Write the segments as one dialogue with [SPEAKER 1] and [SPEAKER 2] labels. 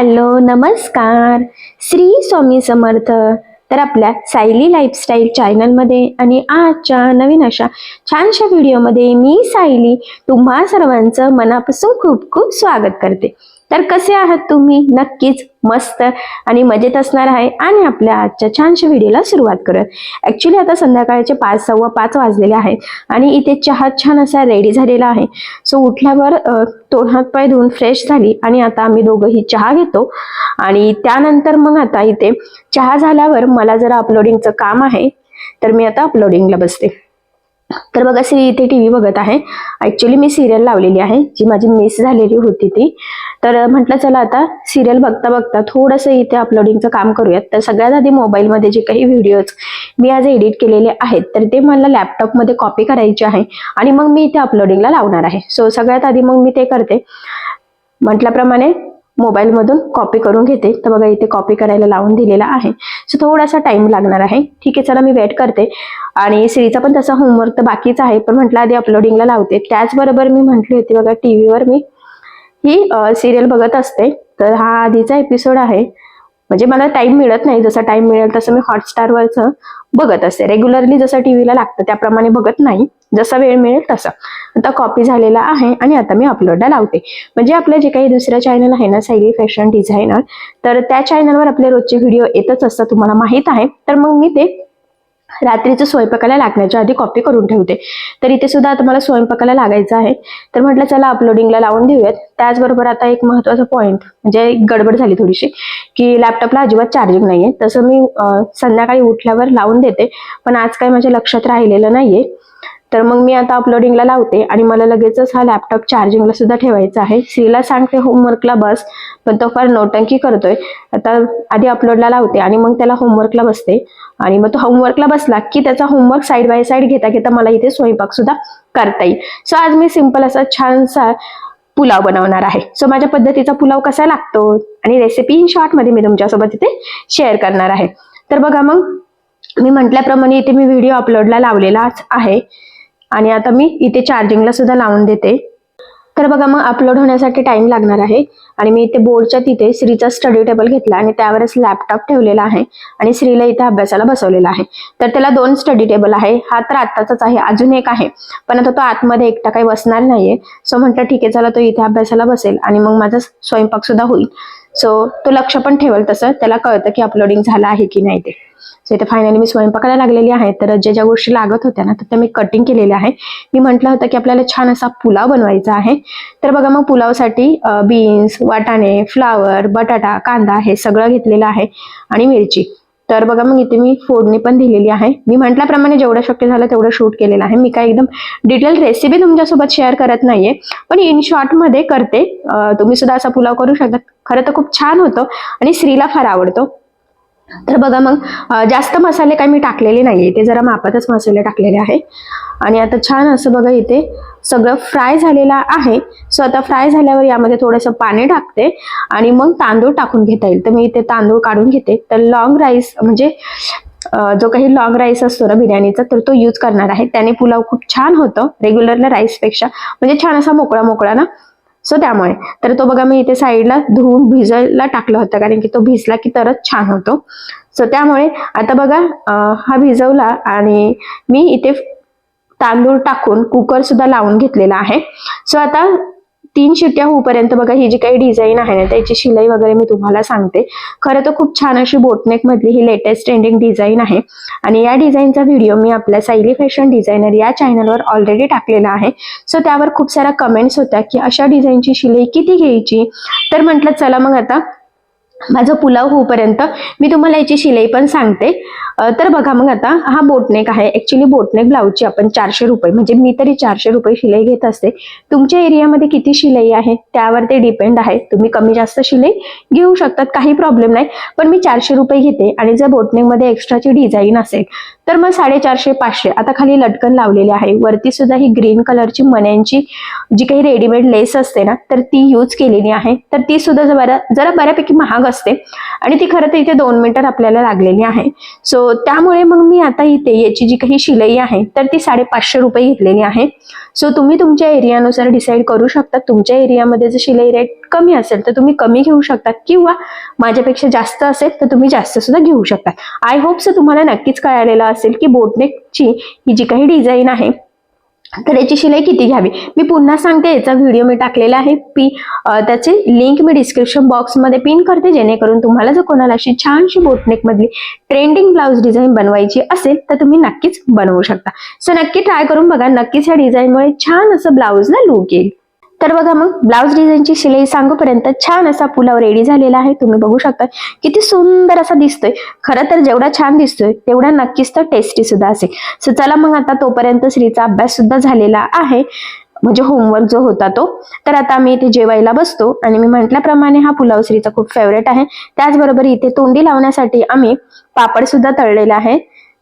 [SPEAKER 1] Hello नमस्कार. श्री स्वामी समर्थ. तर आपल्या सायली लाईफस्टाईल चॅनलमध्ये आणि आजच्या नवीन अशा छानशा व्हिडिओमध्ये मी सायली तुम्हा सर्वांचं मनापासून खूप खूप स्वागत करते. तर कसे आहात तुम्ही? नक्कीच मस्त आणि मजेत असणार आहे. आणि आपल्या आजच्या छानशा व्हिडिओला सुरुवात करूया. ॲक्च्युली आता संध्याकाळचे पाच सव्वा पाच वाजलेले आहेत आणि इथे चहा छान असा रेडी झालेला आहे. सो उठल्यावर तोंडात हात पाय धुवून फ्रेश झाली आणि आता आम्ही दोघंही चहा घेतो. आणि त्यानंतर मग आता इथे चहा झाल्यावर मला जरा अपलोडिंगचं काम आहे. तर मी आता अपलोडिंगला बसते. तर बघा श्री इथे टी व्ही बघत आहे. ॲक्च्युली मी सिरियल लावलेली आहे. जी माझी मिस झालेली होती ती. तर म्हटलं चला आता सिरियल बघता बघता थोडंसं इथे अपलोडिंगचं काम करूयात. तर सगळ्यात आधी मोबाईलमध्ये जे काही व्हिडिओज मी आज एडिट केलेले आहेत तर ते मला लॅपटॉपमध्ये कॉपी करायचे आहे आणि मग मी इथे अपलोडिंगला लावणार आहे. सो सगळ्यात आधी मग मी ते करते. म्हटल्याप्रमाणे मोबाईलमधून कॉपी करून घेते. तर बघा इथे कॉपी करायला लावून दिलेला आहे. सो थोडासा टाईम लागणार आहे. ठीक आहे चला मी वेट करते. आणि सिरीचा पण तसा होमवर्क तर बाकीच आहे पण म्हटलं आधी अपलोडिंगला लावते. त्याचबरोबर मी म्हटली होती बघा टी व्हीवर मी ही सिरियल बघत असते. तर हा आधीचा एपिसोड आहे. म्हणजे मला टाइम मिळत नाही. जसा टाइम मिळेल तसं मी हॉटस्टारवरचं बघत असते. रेग्युलरली जसं टीव्हीला लागतं त्याप्रमाणे बघत नाही. जसा वेळ मिळेल तसा. आता कॉपी झालेला आहे आणि आता मी अपलोडला लावते. म्हणजे आपलं जे काही दुसरं चॅनल आहे ना सायली फॅशन डिझायनर तर त्या चॅनलवर आपले रोजचे व्हिडिओ येतच असतात तुम्हाला माहीत आहे. तर मग मी ते रात्रीचं स्वयंपाकाला लागण्याच्या आधी कॉपी करून ठेवते. तर इथे सुद्धा आता मला स्वयंपाकाला लागायचं आहे. तर म्हटलं चला अपलोडिंगला लावून देऊयात. त्याचबरोबर आता एक महत्त्वाचा पॉईंट म्हणजे गडबड झाली थोडीशी की लॅपटॉपला अजिबात चार्जिंग नाहीये. तसं मी संध्याकाळी उठल्यावर लावून देते. पण आज काय माझ्या लक्षात राहिलेलं नाहीये. तर मग मी आता अपलोडिंगला लावते आणि मला लगेचच हा लॅपटॉप चार्जिंगला सुद्धा ठेवायचा आहे. श्रीला सांगते होमवर्कला बस पण तो फार नौटंकी करतोय. आता आधी अपलोडला लावते आणि मग त्याला होमवर्कला बसते. आणि मग तो होमवर्कला बसला की त्याचा होमवर्क साईड बाय साईड घेता घेता मला इथे स्वयंपाक सुद्धा करता येईल. सो आज मी सिंपल असा छानसा पुलाव बनवणार आहे. सो माझ्या पद्धतीचा पुलाव कसा लागतो आणि रेसिपी इन शॉर्टमध्ये मी तुमच्यासोबत इथे शेअर करणार आहे. तर बघा मग मी म्हटल्याप्रमाणे इथे मी व्हिडिओ अपलोडला लावलेलाच आहे. आणि आता मी इथे चार्जिंगला सुद्धा लावून देते. तर बघा मग अपलोड होण्यासाठी टाइम लागणार आहे. आणि मी इथे बोर्डच्या तिथे श्रीचा स्टडी टेबल घेतला आणि त्यावरच लॅपटॉप ठेवलेला आहे आणि श्रीला इथे अभ्यासाला बसवलेला आहे. तर त्याला दोन स्टडी टेबल आहे. हा तर आत्ताचाच आहे अजून एक आहे. पण आता तो आतमध्ये एकटा काही बसणार नाहीये. सो म्हटलं ठीक आहे चला तो इथे अभ्यासाला बसेल आणि मग माझा स्वयंपाक सुद्धा होईल. सो तो लक्ष पण ठेवल तसं. त्याला कळतं की अपलोडिंग झालं आहे की नाही ते. सो इथे फायनली मी स्वयंपाकाला लागलेली आहे. तर ज्या ज्या गोष्टी लागत होत्या ना तर त्या मी कटिंग केलेल्या आहे. मी म्हटलं होतं की आपल्याला छान असा पुलाव बनवायचा आहे. तर बघा मग पुलावसाठी बीन्स वाटाणे फ्लावर बटाटा कांदा हे सगळं घेतलेलं आहे आणि मिरची. तर बघा मग इथे मी फोडणी पण दिलेली आहे. मी म्हटल्याप्रमाणे जेवढं शक्य झालं तेवढं शूट केलेलं आहे. मी काय एकदम डिटेल रेसिपी तुमच्यासोबत शेअर करत नाहीये. पण इन शॉर्टमध्ये करते. तुम्ही सुद्धा असा पुलाव करू शकता. खरं तर खूप छान होतो आणि स्त्रीला फार आवडतो. तर बघा मग जास्त मसाले काही मी टाकलेले नाहीये. ते जरा मापातच मसाले टाकलेले आहे. आणि आता छान असं बघा इथे सगळं फ्राय झालेलं आहे. सो आता फ्राय झाल्यावर यामध्ये थोडंसं पाणी टाकते आणि मग तांदूळ टाकून घेता येईल. तर मी इथे तांदूळ काढून घेते. तर लॉंग राईस म्हणजे जो काही लॉंग राईस असतो ना बिर्याणीचा तर तो यूज करणार आहे. त्याने पुलाव खूप छान होतं. रेग्युलरला राईसपेक्षा म्हणजे छान असा मोकळा मोकळा ना. सो त्यामुळे. तर तो बघा मी इथे साईडला धुवून भिजायला टाकला होता कारण की तो भिजला की तरच छान होतो. सो त्यामुळे आता बघा हा भिजवला आणि मी इथे तांदूळ टाकून कुकर सुद्धा लावून घेतलेला आहे. सो आता तीन शिट्ट्या होऊपर्यंत बघा ही जी काही डिझाईन आहे ना त्याची शिलाई वगैरे मी तुम्हाला सांगते. खरं तर खूप छान अशी बोटनेक मधली ही लेटेस्ट ट्रेंडिंग डिझाईन आहे. आणि या डिझाईनचा व्हिडिओ मी आपल्या सायली फॅशन डिझायनर या चॅनलवर ऑलरेडी टाकलेला आहे. सो त्यावर खूप साऱ्या कमेंट्स होत्या की अशा डिझाईनची शिलाई किती घ्यायची? तर म्हटलं चला मग आता माझा पुलाव होऊपर्यंत मी तुम्हाला याची शिलाई पण सांगते. तर बघा मग आता हा बोटनेक आहे. ऍक्च्युली बोटनेक ब्लाऊजची आपण चारशे रुपये म्हणजे मी तरी चारशे रुपये शिलाई घेत असते. तुमच्या एरियामध्ये किती शिलाई आहे? त्यावर ते डिपेंड आहे. तुम्ही कमी जास्त शिलाई घेऊ शकतात काही प्रॉब्लेम नाही. पण मी चारशे रुपये घेते आणि जर बोटनेकमध्ये एक्स्ट्राची डिझाईन असेल तर मग साडेचारशे पाचशे आता खाली लटकन लावलेली आहे. वरती सुद्धा ही ग्रीन कलरची मण्यांची जी काही रेडीमेड लेस असते ना तर ती यूज केलेली आहे. तर ती सुद्धा जरा जरा बऱ्यापैकी महाग असते. आणि ती खरं तर इथे दोन मीटर आपल्याला लागलेली आहे. सो सो त्यामुळे मग मी आता इथे याची जी काही शिलाई आहे तर ती साडेपाचशे रुपये घेतलेली आहे. सो तुम्ही तुमच्या एरियानुसार डिसाईड करू शकता. तुमच्या एरियामध्ये जर शिलाई रेट कमी असेल तर तुम्ही कमी घेऊ शकता. किंवा माझ्यापेक्षा जास्त असेल तर तुम्ही जास्त सुद्धा घेऊ शकता. आय होप सो तुम्हाला नक्कीच कळालेलं असेल की बोटनेकची ही जी काही डिझाईन आहे तर याची शिलाई किती घ्यावी? मी पुन्हा सांगते याचा व्हिडिओ मी टाकलेला आहे. पी त्याची लिंक मी डिस्क्रिप्शन बॉक्समध्ये पिन करते जेणेकरून तुम्हाला जर कोणाला अशी छानशी बोटनेकमधली ट्रेंडिंग ब्लाऊज डिझाईन बनवायची असेल तर तुम्ही नक्कीच बनवू शकता. सो नक्की ट्राय करून बघा. नक्कीच या डिझाईनमुळे छान असं ब्लाऊजला लूक येईल. तर बघा मग ब्लाऊज डिझाईनची शिलाई सांगूपर्यंत छान असा पुलाव रेडी झालेला आहे. तुम्ही बघू शकता किती सुंदर असा दिसतोय. खरं तर जेवढा छान दिसतोय तेवढा नक्कीच तर टेस्टी सुद्धा असेल. सो चला मग आता तोपर्यंत श्रीचा अभ्यास सुद्धा झालेला आहे. म्हणजे होमवर्क जो होता तो. तर आता आम्ही इथे जेवायला बसतो आणि मी म्हटल्याप्रमाणे हा पुलाव श्रीचा खूप फेवरेट आहे. त्याचबरोबर इथे तोंडी लावण्यासाठी आम्ही पापड सुद्धा तळलेला आहे.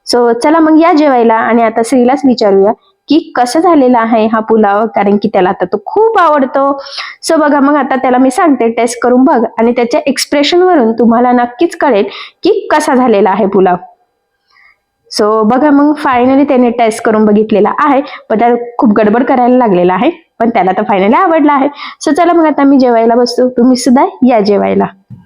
[SPEAKER 1] सो चला मग या जेवायला आणि आता श्रीलाच विचारूया की कसं झालेला आहे हा पुलाव? कारण की त्याला आता तो खूप आवडतो. सो बघा मग आता त्याला मी सांगते टेस्ट करून बघ. आणि त्याच्या एक्सप्रेशन वरून तुम्हाला नक्कीच कळेल की कसा झालेला आहे पुलाव. सो बघा मग फायनली त्याने टेस्ट करून बघितलेला आहे. पण त्याला खूप गडबड करायला लागलेला आहे. पण त्याला तर फायनली आवडला आहे. सो चला मग आता मी जेवायला बसतो. तुम्ही सुद्धा या जेवायला.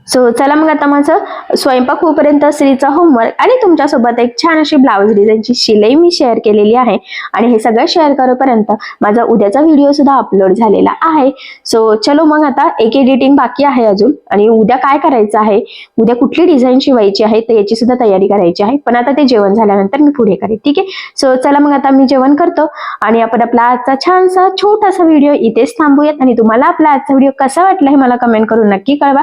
[SPEAKER 1] सो चला मग आता माझं स्वयंपाक होईपर्यंत स्त्रीचा होमवर्क आणि तुमच्यासोबत एक छान अशी ब्लाऊज डिझाईनची शिलाई मी शेअर केलेली आहे. आणि हे सगळं शेअर करेपर्यंत माझा उद्याचा व्हिडिओ सुद्धा अपलोड झालेला आहे. सो चलो मग आता एक एडिटिंग बाकी आहे अजून आणि उद्या काय करायचं आहे? उद्या कुठली डिझाईन शिवायची आहे? तर याची सुद्धा तयारी करायची आहे. पण आता ते जेवण झाल्यानंतर मी पुढे करेन ठीक आहे? सो चला मग आता मी जेवण करतो आणि आपण आपला आजचा छानसा छोटासा व्हिडिओ इथेच थांबूयात. आणि तुम्हाला आपला आजचा व्हिडिओ कसा वाटला हे मला कमेंट करून नक्की कळवा.